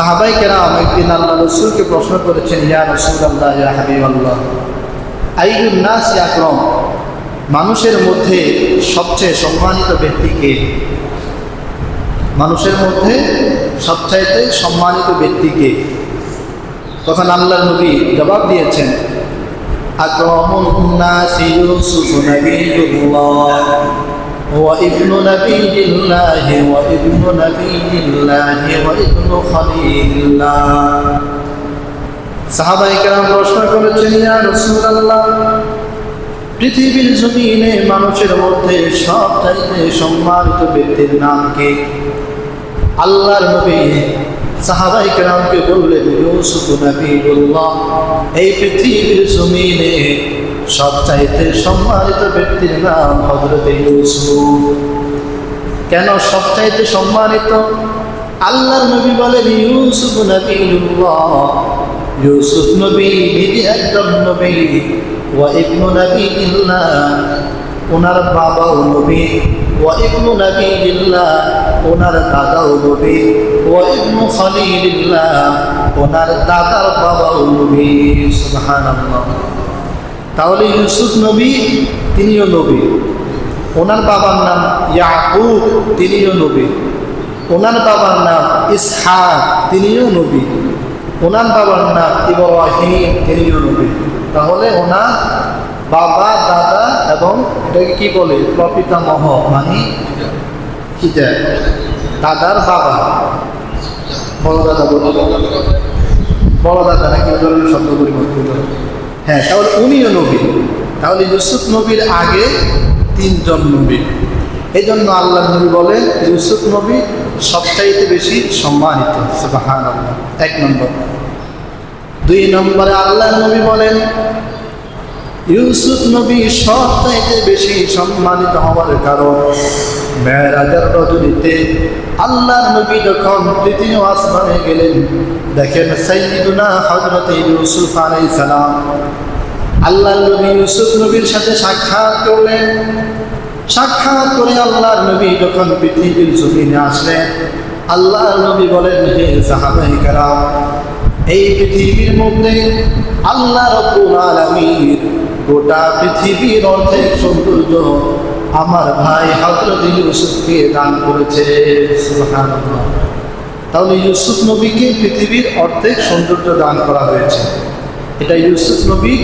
সাহাবাই কেরাম একদিন আল্লাহ রসুলকে প্রশ্ন করেছেন, ইয়া রসুল আল্লাহ ইয়া হাবিব আল্লাহ আইগুল নাস আকরম? মানুষের মধ্যে সবচেয়ে সম্মানিত ব্যক্তিকে মানুষের মধ্যে সবচাইতে সম্মানিত ব্যক্তিকে তখন আল্লাহ নবী জবাব দিয়েছেন, আকরমুন নাসি ইউসুফ নবিয়ুল্লাহ। وابن نبي الله وابن نبي الله وابن خليل الله সাহাবাই কেরাম প্রশ্ন করেছেন ইয়া রাসূলুল্লাহ পৃথিবীর জমিনে মানুষের মধ্যে সব চাইতে সম্মানিত ব্যক্তির নাম কে আল্লাহর নবী সাহাবাই কেরামকে বললেন ইউসুফ নবীউল্লাহ এই পৃথিবীর জমিনে সব চাইতে সম্মানিত ব্যক্তির নাম হজরত ইউসুফ। কেন সব চাইতে সম্মানিত? আল্লাহর নবী বলেন, ইউসুফ নবীউল্লাহ ইউসুফ নবী, নিজে একজন নবী, ওয়া ইবনু নবীল্লাহ। ওনার বাবাও নবী, ওয়া ইবনু নবীল্লাহ। ওনার দাদাও নবী, ওয়া ইবনু খলিলিল্লাহ। ওনার দাদার বাবাও নবী, সুবহানাল্লাহ। তাহলে ইউসুফ নবী, তিনিও নবী। ওনার বাবার নাম ইয়াকুব, তিনিও নবী। ওনার বাবার নাম ইসহাক, তিনিও নবী। ওনার বাবার নাম ইব্রাহিম, তিনিও নবী। তাহলে ওনার বাবা, দাদা এবং এটাকে কি বলে? প্রপিতামহ মানে কি যায় দাদার বাবা। বড় দাদা বড় দাদা নাকি? ধরনের শব্দ পরিবর্তন হ্যাঁ তাহলে উনিও নবী। তাহলে ইউসুফ নবীর আগে তিনজন নবী। এই জন্য আল্লাহ নবী বলেন, ইউসুফ নবী সবচাইতে বেশি সম্মানিত। এক নম্বর। দুই নম্বরে আল্লাহ নবী বলেন ইউসুফ নবী সবচাইতে বেশি সম্মানিত হওয়ার কারণ, মেয়েরাজার রজনীতে আল্লাহর নবী যখন তৃতীয় আসমানে গেলেন, দেখেন সাইয়িদুনা হজরত ইউসুফ আলাই সালাম। আল্লাহ নবী ইউসুফ নবীর সাথে সাক্ষাৎ করলেন। সাক্ষাৎ করে আল্লাহর নবী যখন পৃথিবীর জমিনে আসলেন, আল্লাহর নবী বলেন, হে সাহাবাই কারাম, এই পৃথিবীর মধ্যে আল্লাহ রব্বুল আলামিন গোটা পৃথিবীর অর্ধেক সৌন্দর্য আমার ভাই হজরত ইউসুফকে দান করেছে। তাহলে ইউসুফ নবীকে পৃথিবীর অর্ধেক সৌন্দর্য দান করা হয়েছে। এটা ইউসুফ নবী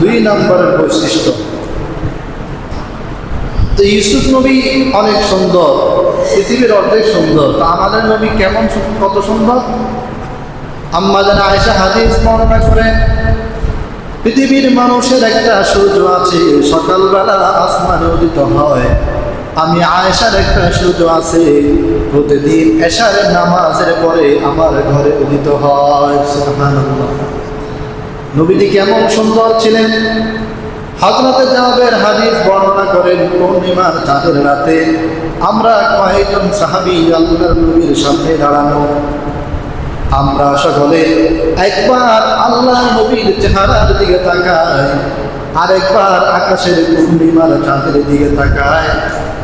দুই নম্বরের বৈশিষ্ট্য। তো ইউসুফ নবী অনেক সুন্দর, পৃথিবীর অর্ধেক সুন্দর। তো আমাদের নবী কেমন কত সুন্দর? যেন আয়সা হাদিস বর্ণনা করেন পৃথিবীর মানুষের একটা সূর্য আছে, সকালবেলা আসমানে উদিত হয়। আমি আয়েশার একটা সূর্য আছে, প্রতিদিন এশারের নামাজের পরে আমার ঘরে উদিত হয়। নবীজি কেমন সুন্দর ছিলেন। হজরতে জাহাবের হাদিস বর্ণনা করেন, পূর্ণিমার চাঁদের রাতে আমরা কয়েকজন সাহাবি আল্লাহর নবীর সামনে দাঁড়ানো। আমরা সকলে একবার আল্লাহ নবীর চেহারার দিকে তাকাই, আরেকবার আকাশের পূর্ণিমার চাঁদের দিকে তাকায়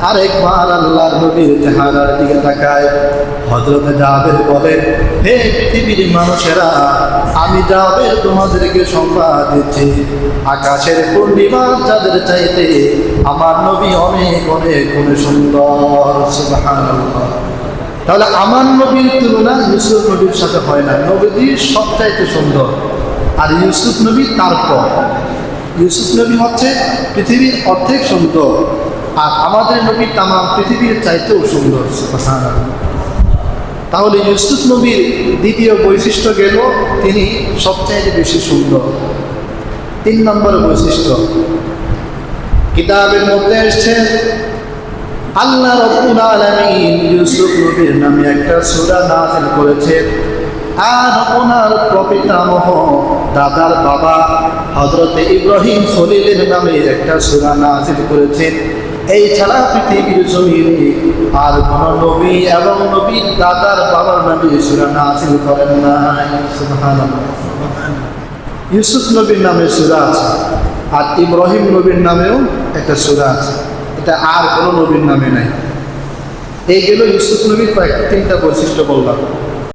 আরেকবার আল্লাহর নবীর চেহারার দিকে তাকায় হজরত জাবের বলেন, হে পৃথিবীর মানুষেরা, আমি জাবের তোমাদেরকে সংবাদ দিচ্ছি। আকাশের পূর্ণিমার চাঁদের চাইতে আমার নবী অনেক অনেক অনেক সুন্দর। সুবহানাল্লাহ। তাহলে আমার নবীর তুলনা ইউসুফ নবীর সাথে হয় না। নবীজি সবচাইতে সুন্দর। আর ইউসুফ নবী তারপর। ইউসুফ নবী হচ্ছে পৃথিবীর অর্ধেক সুন্দর। আর আমাদের নবী তামাম পৃথিবীর চাইতেও সুন্দর তাহলে ইউসুফ নবীর দ্বিতীয় বৈশিষ্ট্য গেল, তিনি সবচাইতে বেশি সুন্দর। তিন নম্বর বৈশিষ্ট্য। কিতাবের মধ্যে এসছে আল্লাহ রব্বুল আলামিন ইউসুফ নবীর নামে একটা সূরা নাযিল করেছেন আর ওনার প্রপিতামহ দাদার বাবা হযরত ইব্রাহিম খলিলের নামে একটা সূরা নাযিল করেছেন এই ছাড়া পৃথিবীর জমিনে আর কোন নবী এবং নবীর দাদার বাবার নামে সূরা নাযিল করেন নাই। সুবহানাল্লাহ। ইউসুফ নবীর নামে সূরা আছে আর ইব্রাহিম নবীর নামেও একটা সূরা আছে। এটা আর কোনো নবীর নামে নাই। এই গেল ইউসুফ নবীর কয়েকটা তিনটা বৈশিষ্ট্য বললাম।